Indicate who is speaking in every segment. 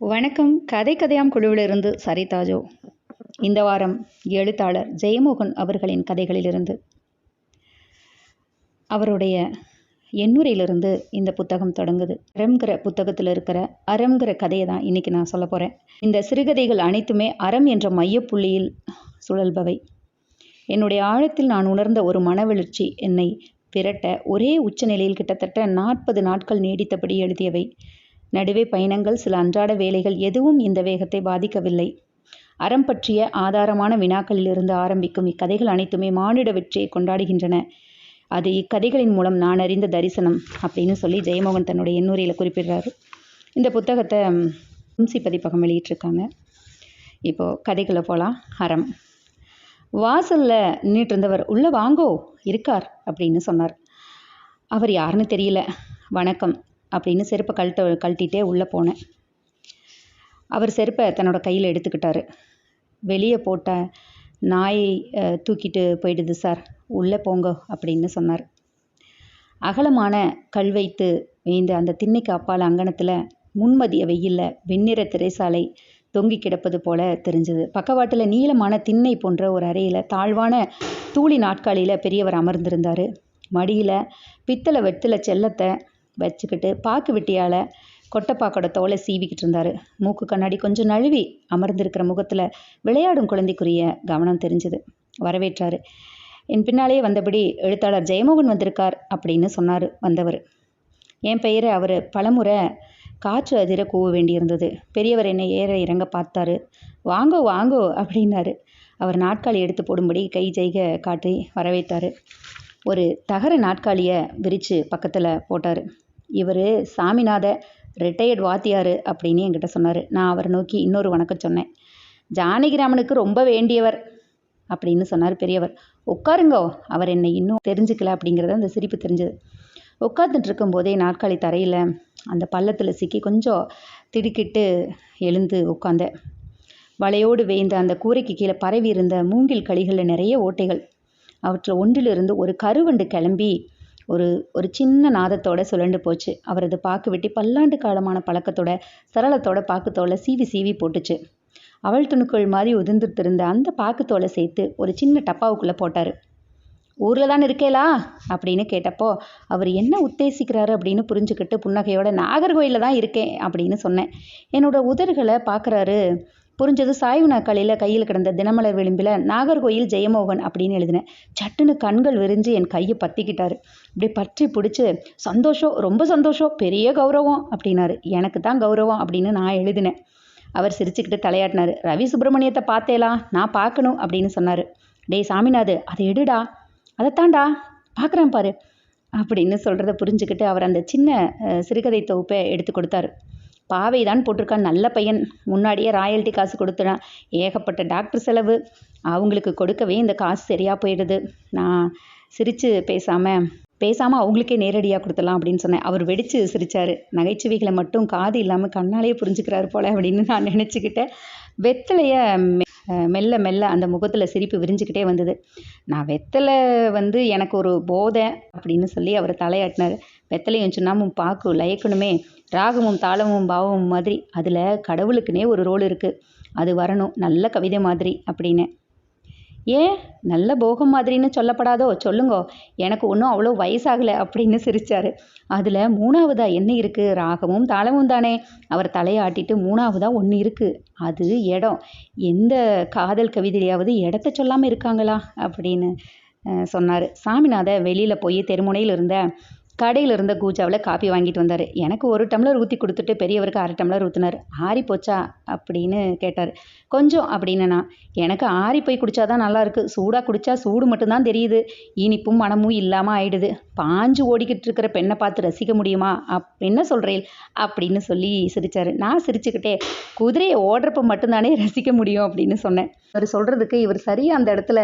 Speaker 1: வணக்கம். கதை கதையாம் குழுவிலிருந்து சரிதாஜோ இந்த வாரம் எழுத்தாளர் ஜெயமோகன் அவர்களின் கதைகளிலிருந்து. அவருடைய எண்ணுரையிலிருந்து இந்த புத்தகம் தொடங்குது. அறம்ங்கிற புத்தகத்தில் இருக்கிற அறம்ங்கிற கதையை தான் இன்னைக்கு நான் சொல்ல போகிறேன் இந்த சிறுகதைகள் அனைத்துமே அறம் என்ற மையப்புள்ளியில் சுழல்பவை. என்னுடைய ஆழத்தில் நான் உணர்ந்த ஒரு மனவெழுச்சி என்னை விரட்ட ஒரே உச்சநிலையில் கிட்டத்தட்ட நாற்பது நாட்கள் நீடித்தபடி எழுதியவை. நடுவே பயணங்கள் சில அன்றாட வேலைகள் எதுவும் இந்த வேகத்தை பாதிக்கவில்லை. அறம் பற்றிய ஆதாரமான வினாக்களிலிருந்து ஆரம்பிக்கும் இக்கதைகள் அனைத்துமே மானிட வெற்றியை கொண்டாடுகின்றன. அது இக்கதைகளின் மூலம் நான் அறிந்த தரிசனம் அப்படின்னு சொல்லி ஜெயமோகன் தன்னுடைய எண்ணூரையில் குறிப்பிடுறாரு. இந்த புத்தகத்தை கும்சி பதிப்பகம் வெளியிட்டிருக்காங்க. இப்போது கதைகளை போகலாம் அறம். வாசலில் நின்றுட்டு இருந்தவர் உள்ளே வாங்கோ இருக்கார் அப்படின்னு சொன்னார். அவர் யாருன்னு தெரியல. வணக்கம். அப்படின்னு செருப்பை கழட்ட கழட்டிகிட்டே உள்ளே போனேன். அவர் செருப்பை தன்னோட கையில் எடுத்துக்கிட்டாரு. வெளியே போட்ட நாயை தூக்கிட்டு போயிடுது சார் உள்ளே போங்க அப்படின்னு சொன்னார். அகலமான கல் வைத்து வேந்த அந்த திண்ணைக்கு அப்பால் அங்கணத்தில் முன்மதிய வெயிலில் வெண்ணிற திரைசாலை தொங்கி கிடப்பது போல தெரிஞ்சது. பக்கவாட்டில் நீளமான திண்ணை போன்ற ஒரு அறையில் தாழ்வான தூளி நாட்காலியில் பெரியவர் அமர்ந்திருந்தார். மடியில் பித்தளை வெற்றில செல்லத்தை வச்சுக்கிட்டு பாக்கு வெட்டியால் கொட்டைப்பாக்கோட தோலை சீவிக்கிட்டு இருந்தார். மூக்கு கண்ணாடி கொஞ்சம் நழுவி அமர்ந்திருக்கிற முகத்தில் விளையாடும் குழந்தைக்குரிய கவனம் தெரிஞ்சுது. வரவேற்றார். என் பின்னாலேயே வந்தபடி எழுத்தாளர் ஜெயமோகன் வந்திருக்கார் அப்படின்னு சொன்னார் வந்தவர். என் பெயரை அவர் பலமுறை காற்று அதிர கூவ வேண்டியிருந்தது. பெரியவர் என்னை ஏற இறங்க பார்த்தாரு. வாங்கோ வாங்கோ அப்படின்னாரு. அவர் நாட்காலி எடுத்து போடும்படி கை ஜெய்க காட்டி வரவேற்றார். ஒரு தகர நாட்காலியை விரித்து பக்கத்தில் போட்டார். இவர் சாமிநாத ரிட்டையர்ட் வாத்தியார் அப்படின்னு என்கிட்ட சொன்னார். நான் அவரை நோக்கி இன்னொரு வணக்கம் சொன்னேன். ஜானகிராமனுக்கு ரொம்ப வேண்டியவர் அப்படின்னு சொன்னார் பெரியவர். உட்காருங்கோ அவர் என்னை இன்னும் தெரிஞ்சுக்கல அப்படிங்கிறது அந்த சிரிப்பு தெரிஞ்சது. உட்காந்துட்டு இருக்கும்போதே நாற்காலி தரையில் அந்த பள்ளத்தில் சிக்கி கொஞ்சம் திடுக்கிட்டு எழுந்து உட்காந்தேன் வலையோடு வேய்ந்த அந்த கூரைக்கு கீழே பரவி இருந்த மூங்கில் களிகளில் நிறைய ஓட்டைகள். அவற்றில் ஒன்றிலிருந்து ஒரு கருவண்டு கிளம்பி ஒரு ஒரு சின்ன நாதத்தோட சுழண்டு போச்சு. அவரது பாக்கு வெட்டி பல்லாண்டு காலமான பழக்கத்தோட சரளத்தோட பாக்குத்தோலை சீவி சீவி போட்டுச்சு. அவள் துணுக்கள் மாதிரி உதிர்ந்துட்டு அந்த பாக்குத்தோலை சேர்த்து ஒரு சின்ன டப்பாவுக்குள்ளே போட்டார். ஊரில் தான் இருக்கேலா? அப்படின்னு கேட்டப்போ அவர் என்ன உத்தேசிக்கிறாரு? அப்படின்னு புரிஞ்சுக்கிட்டு புன்னகையோட நாகர்கோயிலில் தான் இருக்கேன் அப்படின்னு சொன்னேன். என்னோட உதடுகளை பார்க்குறாரு புரிஞ்சது. சாய்வு நாக்காளியில் கையில் கிடந்த தினமலர் விளிம்பில் நாகர்கோயில் ஜெயமோகன் அப்படின்னு எழுதினேன் சட்டுன்னு கண்கள் விரிஞ்சு என் கையை பற்றிக்கிட்டாரு இப்படி பற்றி பிடிச்சி சந்தோஷம் ரொம்ப சந்தோஷம் பெரிய கௌரவம் அப்படின்னாரு. எனக்கு தான் கௌரவம் அப்படின்னு நான் எழுதினேன் அவர் சிரிச்சுக்கிட்டு தலையாட்டினார். ரவி சுப்பிரமணியத்தை பார்த்தேலா? நான் பார்க்கணும் அப்படின்னு சொன்னார். டேய் சாமிநாது அதை எடுடா. அதைத்தாண்டா பார்க்குறேன் பாரு அப்படின்னு சொல்கிறத புரிஞ்சுக்கிட்டு அவர் அந்த சின்ன சிறுகதை தொகுப்பை எடுத்து கொடுத்தாரு. பாவை தான் போட்டிருக்கான். நல்ல பையன். முன்னாடியே ராயல்ட்டி காசு கொடுத்துட்டான் ஏகப்பட்ட டாக்டர் செலவு. அவங்களுக்கு கொடுக்கவே இந்த காசு சரியாக போயிடுது. நான் சிரித்து பேசாமல் பேசாமல் அவங்களுக்கே நேரடியாக கொடுத்தலாம் அப்படின்னு சொன்னேன். அவர் வெடித்து சிரித்தார் நகைச்சுவைகளை மட்டும் காது இல்லாமல் கண்ணாலேயே புரிஞ்சுக்கிறாரு போல அப்படின்னு நான் நினச்சிக்கிட்டேன். வெத்தலையை மெல்ல மெல்ல அந்த முகத்தில் சிரிப்பு விரிஞ்சுக்கிட்டே வந்தது. நான் வெத்தலை வந்து எனக்கு ஒரு போதை அப்படின்னு சொல்லி அவர் தலையாட்டினார். வெத்தலையும் சுண்ணாமும் பாக்கு லயக்கணுமே. ராகமும் தாளமும் பாவமும் மாதிரி. அதில் கடவுளுக்குன்னே ஒரு ரோல் இருக்குது அது வரணும். நல்ல கவிதை மாதிரி அப்படின்னு. ஏன் நல்ல போகம் மாதிரின்னு சொல்லப்படாதோ? சொல்லுங்கோ. எனக்கு ஒன்றும் அவ்வளோ வயசாகலை அப்படின்னு சிரிச்சாரு. அதில் மூணாவதா என்ன இருக்குது ராகமும் தாளமும் தானே. அவர் தலையாட்டிட்டு மூணாவதா ஒன்று இருக்குது அது இடம். எந்த காதல் கவிதையாவது இடத்த சொல்லாமல் இருக்காங்களா? அப்படின்னு சொன்னார். சாமிநாத வெளியில் போய் தெருமுனையில் இருந்த கடையில் இருந்த கூஜாவில் காப்பி வாங்கிட்டு வந்தார். எனக்கு ஒரு டம்ளர் ஊற்றி கொடுத்துட்டு பெரியவருக்கு அரை டம்ளர் ஊற்றினார் ஆறி போச்சா அப்படின்னு கேட்டார். கொஞ்சம் அப்படின்னு எனக்கு ஆறி போய் குடித்தாதான் நல்லாயிருக்கு சூடாக குடித்தா சூடு மட்டும்தான் தெரியுது. இனிப்பும் மனமும் இல்லாமல் ஆயிடுது. பாஞ்சு ஓடிக்கிட்டு இருக்கிற பெண்ணை பார்த்து ரசிக்க முடியுமா? அப் என்ன சொல்கிறேன் அப்படின்னு சொல்லி சிரித்தார் நான் சிரிச்சுக்கிட்டே குதிரையை ஓடுறப்ப மட்டும்தானே ரசிக்க முடியும் அப்படின்னு சொன்னேன். அவர் சொல்கிறதுக்கு இவர் சரியாக அந்த இடத்துல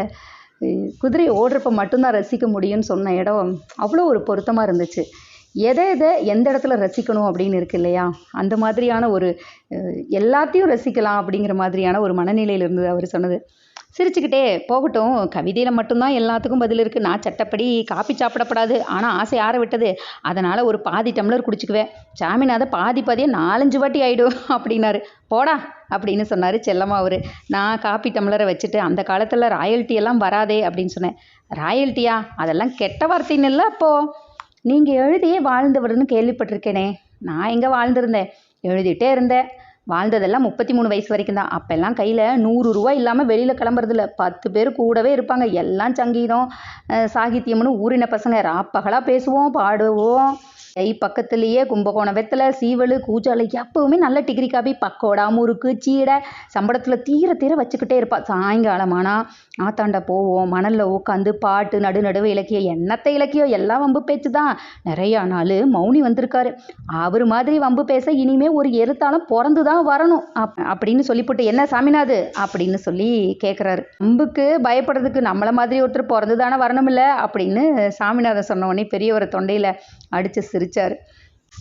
Speaker 1: குதிரை ஓடுறப்ப மட்டும்தான் ரசிக்க முடியும்னு சொன்ன இடம் அவ்வளோ ஒரு பொருத்தமாக இருந்துச்சு. எதை எதை எந்த இடத்துல ரசிக்கணும் அப்படின்னு இருக்கு இல்லையா? அந்த மாதிரியான ஒரு எல்லாத்தையும் ரசிக்கலாம் அப்படிங்கிற மாதிரியான ஒரு மனநிலையில் இருந்தது அவர் சொன்னது. சிரிச்சுக்கிட்டே போகட்டும் கவிதையில் மட்டும்தான் எல்லாத்துக்கும் பதில் இருக்குது நான் சட்டப்படி காப்பி சாப்பிடப்படாது. ஆனால் ஆசை ஆற விட்டது. அதனால் ஒரு பாதி டம்ளர் குடிச்சுக்குவேன். சாமிநாத பாதி பாதியே நாலஞ்சு வாட்டி ஆகிடும் அப்படின்னாரு. போடா அப்படின்னு சொன்னார் செல்லம்மா அவர். நான் காப்பி டம்ளரை வச்சுட்டு அந்த காலத்தில் ராயல்ட்டி எல்லாம் வராதே அப்படின்னு சொன்னேன். ராயல்ட்டியா? அதெல்லாம் கெட்ட வார்த்தைன்னு இல்லை அப்போது நீங்கள் எழுதியே வாழ்ந்தவர்னு கேள்விப்பட்டிருக்கேனே. நான் எங்கே வாழ்ந்திருந்தேன் எழுதிட்டே இருந்தேன் வாழ்ந்ததெல்லாம் முப்பத்தி மூணு வயசு வரைக்கும் தான். அப்போல்லாம் கையில் நூறு ரூபா இல்லாமல் வெளியில் கிளம்புறதில்ல. பத்து பேர் கூடவே இருப்பாங்க. எல்லாம் சங்கீதம் சாகித்யம்னு ஊரின பசங்க. ராப்பகலாக பேசுவோம் பாடுவோம். கை பக்கத்துலேயே கும்பகோணம் வெத்தலை சீவல் கூஜாலை எப்பவுமே நல்ல டிகிரி காபி பக்கோடா முறுக்கு சீடை சம்பளத்தில் தீர தீர வச்சுக்கிட்டே இருப்பா. சாயங்காலமானா ஆத்தாண்ட போவோம் மணலில் உட்காந்து பாட்டு நடு நடுவு இலக்கியம் என்னத்த இலக்கியம் எல்லாம் வம்பு பேச்சு தான். நிறையா நாள் மௌனி வந்திருக்காரு. அவர் மாதிரி வம்பு பேச இனிமே ஒரு எருத்தாலும் பிறந்து தான் வரணும். அப் அப்படின்னு சொல்லிவிட்டு என்ன சாமிநாது? அப்படின்னு சொல்லி கேட்குறாரு வம்புக்கு பயப்படுறதுக்கு நம்மளை மாதிரி ஒருத்தர் பிறந்து தானே வரணும் இல்லை அப்படின்னு சாமிநாதன் சொன்ன உடனே பெரியவர் தொண்டையில் அடித்து சிரிச்சார்.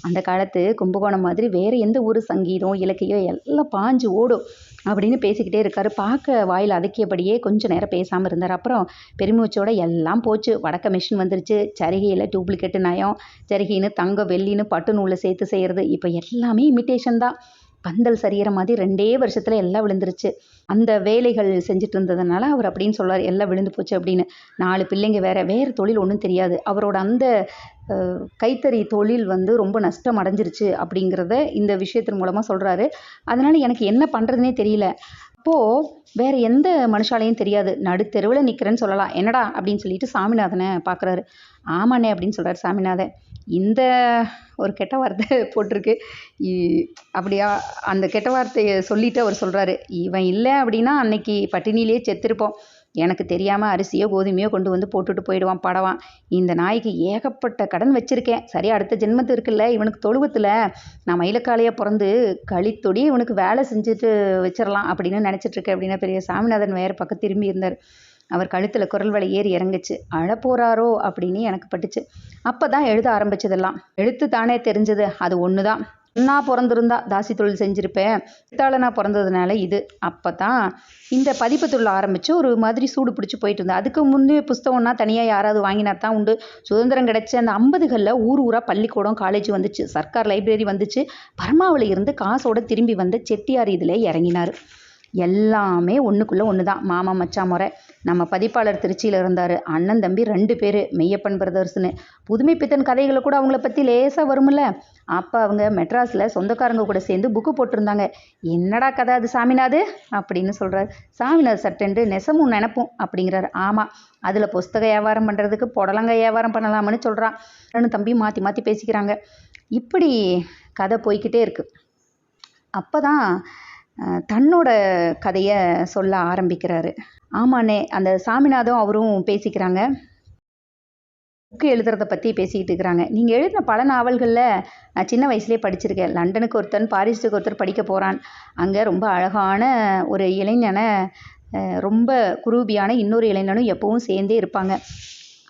Speaker 1: அந்த காலத்து கும்பகோணம் மாதிரி வேறு எந்த ஊர் சங்கீதம் இலக்கியம் எல்லாம் பாஞ்சு ஓடும் அப்படின்னு பேசிக்கிட்டே இருக்காரு. பார்க்க வாயில் அதக்கியபடியே கொஞ்சம் நேரம் பேசாமல் இருந்தார். அப்புறம் பெருமூச்சோட எல்லாம் போச்சு. வடக்க மிஷின் வந்துருச்சு. சரிகையில் டூப்ளிகேட்டு நயம் சரிகைன்னு தங்கம் வெள்ளின்னு பட்டு நூலில் சேர்த்து செய்கிறது இப்போ எல்லாமே இமிட்டேஷன் தான். பந்தல் சரியற மாதிரி ரெண்டே வருஷத்தில் எல்லாம் விழுந்துருச்சு. அந்த வேலைகள் செஞ்சுட்டு இருந்ததுனால அவர் அப்படின்னு சொல்றார் எல்லாம் விழுந்து போச்சு அப்படின்னு. நாலு பிள்ளைங்க வேற வேறு தொழில் ஒன்றும் தெரியாது. அவரோட அந்த கைத்தறி தொழில் வந்து ரொம்ப நஷ்டம் அடைஞ்சிருச்சு அப்படிங்கிறத இந்த விஷயத்தின் மூலமாக சொல்கிறாரு அதனால் எனக்கு என்ன பண்ணுறதுனே தெரியல. அப்போது வேறு எந்த மனுஷாலையும் தெரியாது. நடுத்தெருவில் நிற்கிறேன்னு சொல்லலாம். என்னடா அப்படின்னு சொல்லிட்டு சாமிநாதனை பார்க்குறாரு ஆமாண்ணே அப்படின்னு சொல்கிறார் சாமிநாதன். இந்த ஒரு கெட்ட வார்த்தை போட்டிருக்கு. இ- அப்படியா அந்த கெட்ட வார்த்தையை சொல்லிட்டு அவர் சொல்கிறாரு இவன் இல்லை அப்படின்னா அன்னைக்கு பட்டினியிலே செத்துருப்போம். எனக்கு தெரியாமல் அரிசியோ கோதுமையோ கொண்டு வந்து போட்டுட்டு போயிடுவான் படவான். இந்த நாய்க்கு ஏகப்பட்ட கடன் வச்சுருக்கேன். சரி அடுத்த ஜென்மத்து இருக்குல்ல இவனுக்கு தொழுவத்தில் நான் மயிலக்காலையாக பிறந்து களித்தொடி இவனுக்கு வேலை செஞ்சுட்டு வச்சிடலாம் அப்படின்னு நினச்சிட்ருக்கேன் அப்படின்னா பெரிய சாமிநாதன் வேறு பக்கம் திரும்பி இருந்தார். அவர் கழுத்தில் குரல் வலை ஏறி இறங்குச்சு. அழப்போறாரோ அப்படின்னு எனக்கு பட்டுச்சு. அப்போ தான் எழுத ஆரம்பிச்சதெல்லாம். எழுத்து தானே தெரிஞ்சது. அது ஒன்று தான் நான் பிறந்திருந்தா தாசி தொழில் செஞ்சுருப்பேன். நான் பிறந்ததுனால இது. அப்போ தான் இந்த பதிப்பு தொழில் ஆரம்பித்து ஒரு மாதிரி சூடு பிடிச்சி போயிட்டு இருந்தேன். அதுக்கு முன்னே புஸ்தகம்னா தனியாக யாராவது வாங்கினா தான் உண்டு. சுதந்திரம் கிடச்ச அந்த ஐம்பதுகளில் ஊர் ஊராக பள்ளிக்கூடம் காலேஜ் வந்துச்சு. சர்க்கார் லைப்ரரி வந்துச்சு. பர்மாவில் இருந்து காசோட திரும்பி வந்த செட்டியார் இதில் இறங்கினார். எல்லாமே ஒன்றுக்குள்ளே ஒன்று தான் மாமா மச்சான் முறை. நம்ம பதிப்பாளர் திருச்சியில் இருந்தார். அண்ணன் தம்பி ரெண்டு பேர். மெய்யப்பன் பிரதர்ஸ்னு புதுமை பித்தன் கதைகளை கூட அவங்கள பற்றி லேசாக வரும்ல. அப்போ அவங்க மெட்ராஸில் சொந்தக்காரங்க கூட சேர்ந்து புக்கு போட்டிருந்தாங்க. என்னடா கதை அது சாமிநாது? அப்படின்னு சொல்கிறார் சாமிநாத் சட்டென்று நெசமும் நினப்பும் அப்படிங்கிறார். ஆமாம் அதில் புஸ்தக வியாபாரம் பண்ணுறதுக்கு புடலங்க வியாபாரம் பண்ணலாம்னு சொல்கிறான் ரெண்டு தம்பி மாற்றி மாற்றி பேசிக்கிறாங்க. இப்படி கதை போய்க்கிட்டே இருக்குது அப்போ தான் தன்னோட கதையை சொல்ல ஆரம்பிக்கிறாரு. ஆமாண்ணே அந்த சாமிநாதம் அவரும் பேசிக்கிறாங்க. புக்கு எழுதுறத பற்றி பேசிக்கிட்டு இருக்கிறாங்க. நீங்கள் எழுதின பல நாவல்களில் நான் சின்ன வயசுலேயே படிச்சிருக்கேன். லண்டனுக்கு ஒருத்தன் பாரிஸுக்கு ஒருத்தர் படிக்க போகிறான் அங்கே ரொம்ப அழகான ஒரு இளைஞனை ரொம்ப குரூபியான இன்னொரு இளைஞனும் எப்பவும் சேர்ந்தே இருப்பாங்க.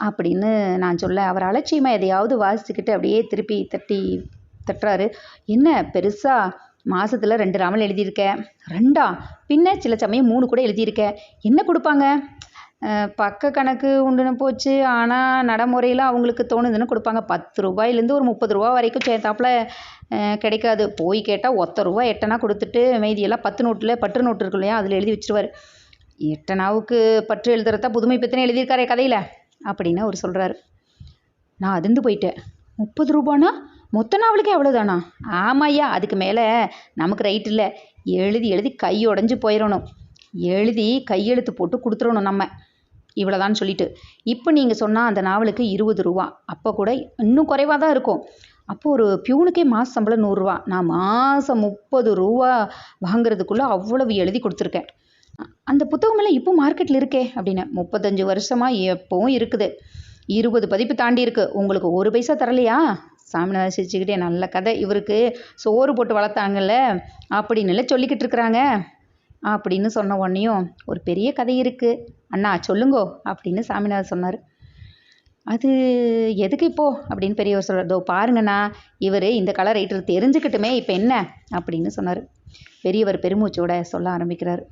Speaker 1: அப்படின்னு நான் சொல்ல அவர் அலட்சியமாக எதையாவது வாசிச்சுக்கிட்டு அப்படியே திருப்பி தட்டி தட்டுறாரு. என்ன பெருசாக மாசத்துல ரெண்டு ராமல் எழுதியிருக்க. ரெண்டா? பின்ன சில சமயம் மூணு கூட எழுதியிருக்க. என்ன கொடுப்பாங்க? பக்க கணக்கு உண்டுன்னு போச்சு. ஆனால் நடைமுறையில் அவங்களுக்கு தோணுதுன்னு கொடுப்பாங்க. பத்து ரூபாயிலேருந்து ஒரு முப்பது ரூபா வரைக்கும் சேர்த்தாப்புல கிடைக்காது. போய் கேட்டால் ஒத்த ரூபா எட்டனா கொடுத்துட்டு மீதியெல்லாம் பத்து நோட்டில் பற்று நோட்டு இருக்கு இல்லையா? அதில் எழுதி வச்சிருவார். எட்டனாவுக்கு பற்று எழுதுறதா புதுமை பித்தனை எழுதியிருக்காரே கதையில் அப்படின்னு அவர் சொல்கிறாரு நான் அதிர்ந்து போயிட்டேன். முப்பது ரூபானா? மொத்த நாவலுக்கே அவ்வளோதானா ஆமாய்யா அதுக்கு மேலே நமக்கு ரைட் இல்லை. எழுதி எழுதி கை உடஞ்சி போயிடணும் எழுதி கையெழுத்து போட்டு கொடுத்துடணும் நம்ம. இவ்வளோதான் சொல்லிட்டு. இப்போ நீங்கள் சொன்னால் அந்த நாவலுக்கு இருபது ரூபா. அப்போ கூட இன்னும் குறைவாக தான் இருக்கும். அப்போ ஒரு பியூனுக்கே மாத சம்பளம் நூறுரூவா நான் மாதம் முப்பது ரூபா வாங்குறதுக்குள்ளே அவ்வளவு எழுதி கொடுத்துருக்கேன். அந்த புத்தகமெல்லாம் இப்போ மார்க்கெட்டில் இருக்கே அப்படின்னு. முப்பத்தஞ்சு வருஷமாக எப்பவும் இருக்குது. இருபது பதிப்பு தாண்டி இருக்கு. உங்களுக்கு ஒரு பைசா தரலையா? சாமிநாதன் சிரிச்சுக்கிட்டே நல்ல கதை. இவருக்கு சோறு போட்டு வளர்த்தாங்கல்ல அப்படின்னு சொல்லிக்கிட்டு இருக்கிறாங்க. அப்படின்னு சொன்ன உடனேயும் ஒரு பெரிய கதை இருக்குது அண்ணா சொல்லுங்கோ அப்படின்னு சாமிநாதன் சொன்னார். அது எதுக்கு இப்போ? அப்படின்னு பெரியவர் சொல்கிறார் தோ பாருங்கண்ணா இவர் இந்த கலர் ரைட்டர் தெரிஞ்சுக்கிட்டுமே இப்போ என்ன? அப்படின்னு சொன்னார். பெரியவர் பெருமூச்சோட சொல்ல ஆரம்பிக்கிறார்.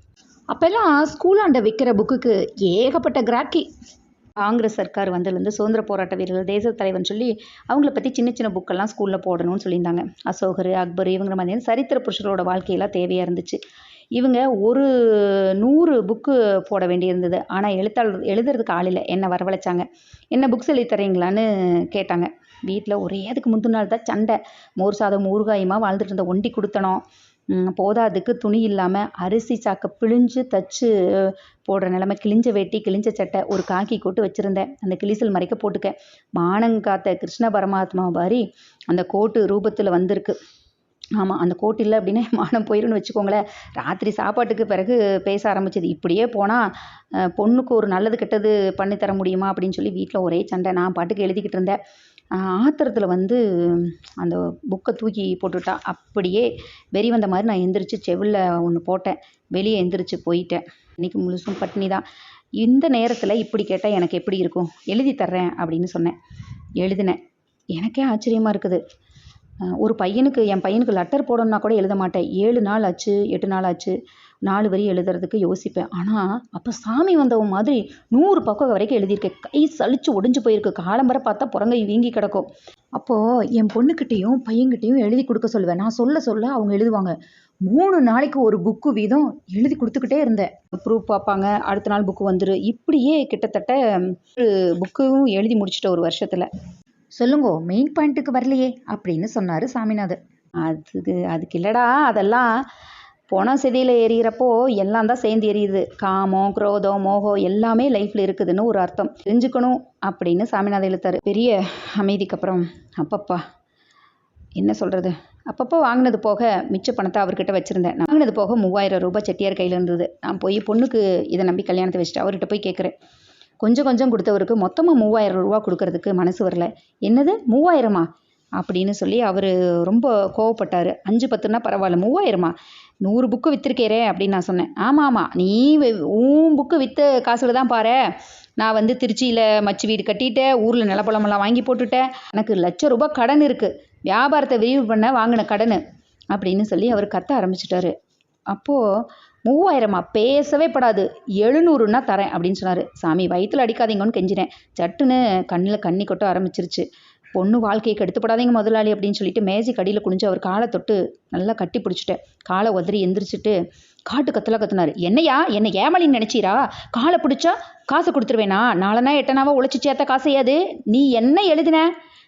Speaker 1: அப்போல்லாம் ஸ்கூலாண்ட விற்கிற புக்குக்கு ஏகப்பட்ட கிராக்கி காங்கிரஸ் சர்க்கார் வந்ததுலேருந்து சுதந்திர போராட்ட வீரர்கள் தேச தலைவன் சொல்லி அவங்கள பற்றி சின்ன சின்ன புக்கெல்லாம் ஸ்கூலில் போடணும்னு சொல்லியிருந்தாங்க. அசோகர் அக்பர் இவங்கிற மாதிரி சரித்திர புருஷரோட வாழ்க்கையெல்லாம் தேவையாக இருந்துச்சு. இவங்க ஒரு நூறு புக்கு போட வேண்டியிருந்தது. ஆனால் எழுத்தாளர் எழுதுறதுக்கு ஆள் இல்லை. என்ன வரவழைச்சாங்க. என்ன புக்ஸ் எழுதி தரீங்களான்னு கேட்டாங்க. வீட்டில் ஒரே அதுக்கு முந்தின நாள் தான் சண்டை. மோர் சாதம் ஊறுகாயுமா வாழ்ந்துட்டு இருந்த ஒண்டி கொடுத்தனோம். போதாதுக்கு துணி இல்லாமல் அரிசி சாக்கை பிழிஞ்சு தச்சு போடுற நிலமை. கிழிஞ்ச வேட்டி கிழிஞ்ச சட்டை ஒரு காக்கி கோட்டு வச்சுருந்தேன். அந்த கிழிசல் மறைக்க போட்டுக்க மானங்காத்த கிருஷ்ண பரமாத்மா மாதிரி அந்த கோட்டு ரூபத்தில் வந்திருக்கு. ஆமாம் அந்த கோட்டு இல்லை அப்படின்னா மானம் போயிருன்னு வச்சுக்கோங்களேன். ராத்திரி சாப்பாட்டுக்கு பிறகு பேச ஆரம்பிச்சது. இப்படியே போனால் பொண்ணுக்கு ஒரு நல்லது கெட்டது பண்ணி தர முடியுமா அப்படின்னு சொல்லி வீட்டில் ஒரே சண்டை. நான் பாட்டுக்கு எழுதிக்கிட்டு இருந்தேன். ஆத்திரத்தில் வந்து அந்த புக்கை தூக்கி போட்டுட்டா. அப்படியே வெறி வந்த மாதிரி நான் எந்திரிச்சு செவில்ல ஒன்று போட்டேன். வெளியே எந்திரிச்சு போயிட்டேன். இன்னைக்கு முழுசும் பட்டினி தான். இந்த நேரத்தில் இப்படி கேட்டால் எனக்கு எப்படி இருக்கும்? எழுதி தர்றேன் அப்படின்னு சொன்னேன். எழுதினேன். எனக்கே ஆச்சரியமாக இருக்குது. ஒரு பையனுக்கு என் பையனுக்கு லெட்டர் போடணும்னா கூட எழுத மாட்டேன். ஏழு நாள் ஆச்சு எட்டு நாள் ஆச்சு. நாலு வரி எழுதுறதுக்கு யோசிப்பேன். ஆனால் அப்போ சாமி வந்தவன் மாதிரி நூறு பக்கம் வரைக்கும் எழுதியிருக்கேன் கை சளிச்சு ஒடிஞ்சு போயிருக்கு. காலம்பரை பார்த்தா புறங்கை வீங்கி கிடக்கும். அப்போது என் பொண்ணுக்கிட்டேயும் பையன்கிட்டேயும் எழுதி கொடுக்க சொல்லுவேன். நான் சொல்ல சொல்ல அவங்க எழுதுவாங்க. மூணு நாளைக்கு ஒரு புக்கு வீதம் எழுதி கொடுத்துக்கிட்டே இருந்தேன். ப்ரூஃப் பார்ப்பாங்க. அடுத்த நாள் புக்கு வந்துரு. இப்படியே கிட்டத்தட்ட ஒரு புக்கும் எழுதி முடிச்சிட்ட ஒரு வருஷத்தில். சொல்லுங்கோ மெயின் பாயிண்ட்டுக்கு வரலையே அப்படின்னு சொன்னார் சாமிநாதர் அதுக்கு அதுக்கு இல்லைடா. அதெல்லாம் போன செதியில் எரியிறப்போ எல்லாம் தான் சேர்ந்து எரியுது. காமம் குரோதம் மோகம் எல்லாமே லைஃப்பில் இருக்குதுன்னு ஒரு அர்த்தம். தெரிஞ்சுக்கணும் அப்படின்னு சாமிநாதர் இழுத்தாரு பெரிய அமைதிக்கு அப்புறம் அப்பப்பா என்ன சொல்கிறது அப்பப்போ வாங்கினது போக மிச்ச பணத்தை அவர்கிட்ட வச்சுருந்தேன். நான் வாங்கினது போக மூவாயிரம் ரூபாய் செட்டியார் கையில் இருந்தது. நான் போய் பொண்ணுக்கு இதை நம்பி கல்யாணத்தை வச்சுட்டு அவர்கிட்ட போய் கேட்குறேன் கொஞ்சம் கொஞ்சம் கொடுத்தவருக்கு மொத்தமாக மூவாயிரம் ரூபா கொடுக்கறதுக்கு மனசு வரல. என்னது? மூவாயிரமா? அப்படின்னு சொல்லி அவர் ரொம்ப கோவப்பட்டார். அஞ்சு பத்துனா பரவாயில்ல மூவாயிரமா? நூறு புக்கு விற்றுருக்கேரே அப்படின்னு நான் சொன்னேன். ஆமாம் ஆமாம் நீ உன் புக்கு விற்ற காசில் தான் பாரு. நான் வந்து திருச்சியில் மச்சு வீடு கட்டிட்டேன் ஊரில் நிலப்பழமெல்லாம் வாங்கி போட்டுட்டேன். எனக்கு லட்ச ரூபாய் கடன் இருக்குது வியாபாரத்தை விரிவு பண்ண வாங்கின கடன் அப்படின்னு சொல்லி அவர் கத்த ஆரம்பிச்சிட்டாரு. அப்போது மூவாயிரமா? பேசவே படாது. எழுநூறுன்னா தரேன் அப்படின்னு சொன்னார். சாமி வயிற்றுல அடிக்காதீங்கன்னு கெஞ்சினேன். சட்டுன்னு கண்ணில் கண்ணி கொட்ட ஆரம்பிச்சிருச்சு. பொண்ணு வாழ்க்கையை கெடுத்துப்படாதீங்க முதலாளி அப்படின்னு சொல்லிட்டு மேஜை கடியில் குனிஞ்சு அவர் காலை தொட்டு நல்லா கட்டி பிடிச்சிட்டேன் காலை உதறி எந்திரிச்சிட்டு காட்டு கத்தலா கத்துனாரு. என்னையா? என்னை ஏமாளின்னு நினச்சிரா? காலை பிடிச்சா காசை கொடுத்துருவேனா? நாலனா எட்டனாவா உழைச்சி சேர்த்த காசையாது நீ என்ன எழுதின?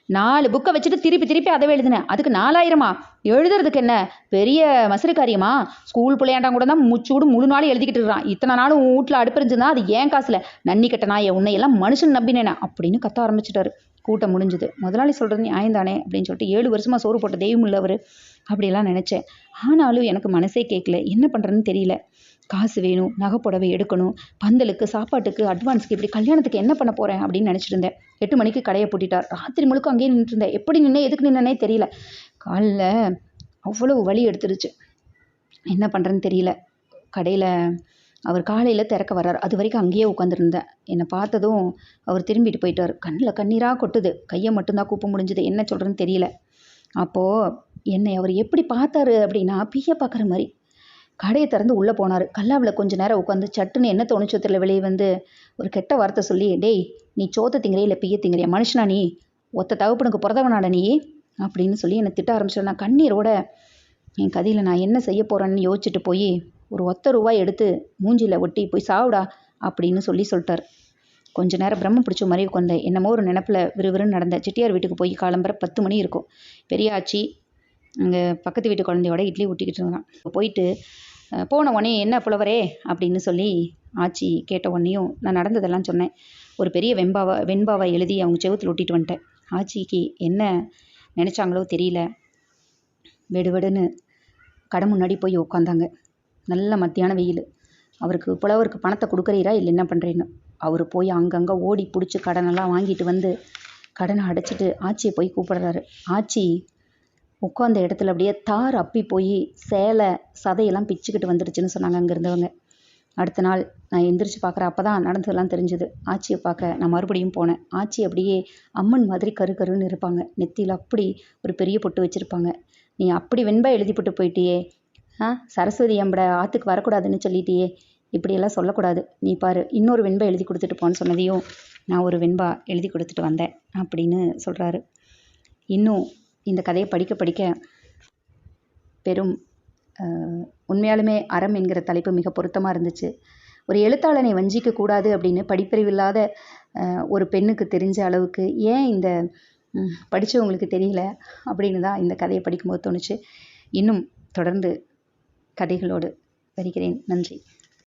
Speaker 1: நாலு புக்கை வச்சுட்டு திருப்பி திருப்பி அதை எழுதினேன் அதுக்கு நாலாயிரமா? எழுதுறதுக்கு என்ன? பெரிய மசுறு காரியமா? ஸ்கூல் பிள்ளையாண்டாம் கூட தான் முச்சூடு முழு நாளும் எழுதிக்கிட்டு இருக்கிறான். இத்தனை நாளும் உன் வீட்டில் அடுப்பறிஞ்சுனா அது ஏன் காசுல? நன்னி கட்ட நாயை உன்னை எல்லாம் மனுஷன் நம்பினேனே? அப்படின்னு கத்த ஆரம்பிச்சிட்டாரு. கூட்டம் முடிஞ்சுது. முதலாளி சொல்கிறது நியாயம் தானே? அப்படின்னு சொல்லிட்டு ஏழு வருஷமா சோறு போட்ட தெய்வம் இல்லை அவர் அப்படிலாம் நினச்சேன். ஆனாலும் எனக்கு மனசே கேட்கல. என்ன பண்ணுறதுன்னு தெரியல. காசு வேணும் நகை புடவை எடுக்கணும் பந்தலுக்கு சாப்பாட்டுக்கு அட்வான்ஸ்க்கு இப்படி கல்யாணத்துக்கு என்ன பண்ண போகிறேன் அப்படின்னு நினச்சிட்டு இருந்தேன் எட்டு மணிக்கு கடையை பூட்டிட்டார். ராத்திரி முழுக்க அங்கேயே நின்றுட்டு இருந்தேன் எப்படி நின்று எதுக்கு நின்னே தெரியல. காலில் அவ்வளவு வலி எடுத்துருச்சு. என்ன பண்ணுறேன்னு தெரியல. கடையில் அவர் காலையில் திறக்க வர்றார். அது வரைக்கும் அங்கேயே உட்காந்துருந்தேன் என்னை பார்த்ததும் அவர் திரும்பிட்டு போயிட்டார். கண்ணில் கண்ணீராக கொட்டுது. கையை மட்டும்தான் கூப்ப முடிஞ்சுது. என்ன சொல்கிறேன்னு தெரியல. அப்போது என்னை அவர் எப்படி பார்த்தாரு அப்படின்னா பிய பார்க்குற மாதிரி. கடையை திறந்து உள்ளே போனார். கல்லாவில் கொஞ்ச நேரம் உட்காந்து சட்டுன்னு என்ன தோணுச்சோ தெரியல வெளியே வந்து ஒரு கெட்ட வார்த்தை சொல்லி டேய் நீ சோத்த திங்கிறியா இல்லை பிய திங்கிறியா? மனுஷனா நீ? ஒத்த தகப்பனுக்கு பிறந்தவனாட நீ? அப்படின்னு சொல்லி என்னை திட்ட ஆரம்பிச்சிட்டேன் நான் கண்ணீரோட என் கதையில் நான் என்ன செய்ய போகிறேன்னு யோசிச்சுட்டு போய் ஒரு ஒத்த ரூபாய் எடுத்து மூஞ்சியில் ஒட்டி போய் சாவுடா அப்படின்னு சொல்லி சொல்லிட்டார். கொஞ்ச நேரம் பிரம்ம பிடிச்ச மாதிரி உட்காந்தேன் என்னமோ ஒரு நினப்பில் விறுவிறுன்னு நடந்தேன். செட்டியார் வீட்டுக்கு போய் காலம்பர பத்து மணி இருக்கும். பெரியாச்சி அங்கே பக்கத்து வீட்டு குழந்தையோட இட்லி ஊட்டிக்கிட்டு இருந்தான். போயிட்டு போன உடனே என்ன புலவரே? அப்படின்னு சொல்லி ஆச்சி கேட்ட உடனேயும் நான் நடந்ததெல்லாம் சொன்னேன். ஒரு பெரிய வெண்பாவை வெண்பாவை எழுதி அவங்க செவுத்தில் ஒட்டிட்டு வந்துட்டேன். ஆச்சிக்கு என்ன நினச்சாங்களோ தெரியல. வெடுவெடுன்னு கடை முன்னாடி போய் உட்காந்தாங்க நல்ல மத்தியான வெயில். அவருக்கு புலவருக்கு பணத்தை கொடுக்குறீரா இல்லை என்ன பண்ணுறேன்னு அவர் போய் அங்கங்கே ஓடி பிடிச்சி கடனெல்லாம் வாங்கிட்டு வந்து கடனை அடைச்சிட்டு ஆச்சியை போய் கூப்பிடுறாரு. ஆச்சி உட்காந்த இடத்துல அப்படியே தார் அப்பி போய் சேலை சதையெல்லாம் பிச்சுக்கிட்டு வந்துடுச்சுன்னு சொன்னாங்க அங்கே இருந்தவங்க அடுத்த நாள் நான் எந்திரிச்சு பார்க்குறேன். அப்போ தான் நடந்ததெல்லாம் தெரிஞ்சுது. ஆச்சியை பார்க்க நான் மறுபடியும் போனேன். ஆச்சி அப்படியே அம்மன் மாதிரி கரு கருன்னு இருப்பாங்க. நெத்தியில் அப்படி ஒரு பெரிய பொட்டு வச்சுருப்பாங்க. நீ அப்படி வெண்பா எழுதி போட்டு போயிட்டியே. ஆ சரஸ்வதி அம்பட ஆற்றுக்கு வரக்கூடாதுன்னு சொல்லிட்டியே. இப்படியெல்லாம் சொல்லக்கூடாது. நீ பாரு இன்னொரு வெண்பா எழுதி கொடுத்துட்டு போன்னு சொன்னதையும் நான் ஒரு வெண்பா எழுதி கொடுத்துட்டு வந்தேன் அப்படின்னு சொல்கிறாரு இன்னும் இந்த கதையை படிக்க படிக்க பெரும் உண்மையாலுமே அறம் என்கிற தலைப்பு மிக பொருத்தமாக இருந்துச்சு. ஒரு எழுத்தாளனை வஞ்சிக்க கூடாது அப்படின்னு படிப்பறிவில்லாத ஒரு பெண்ணுக்கு தெரிஞ்ச அளவுக்கு ஏன் இந்த படித்தவங்களுக்கு தெரியல அப்படின்னு தான் இந்த கதையை படிக்கும்போது தோணுச்சு. இன்னும் தொடர்ந்து கதைகளோடு வருகிறேன். நன்றி.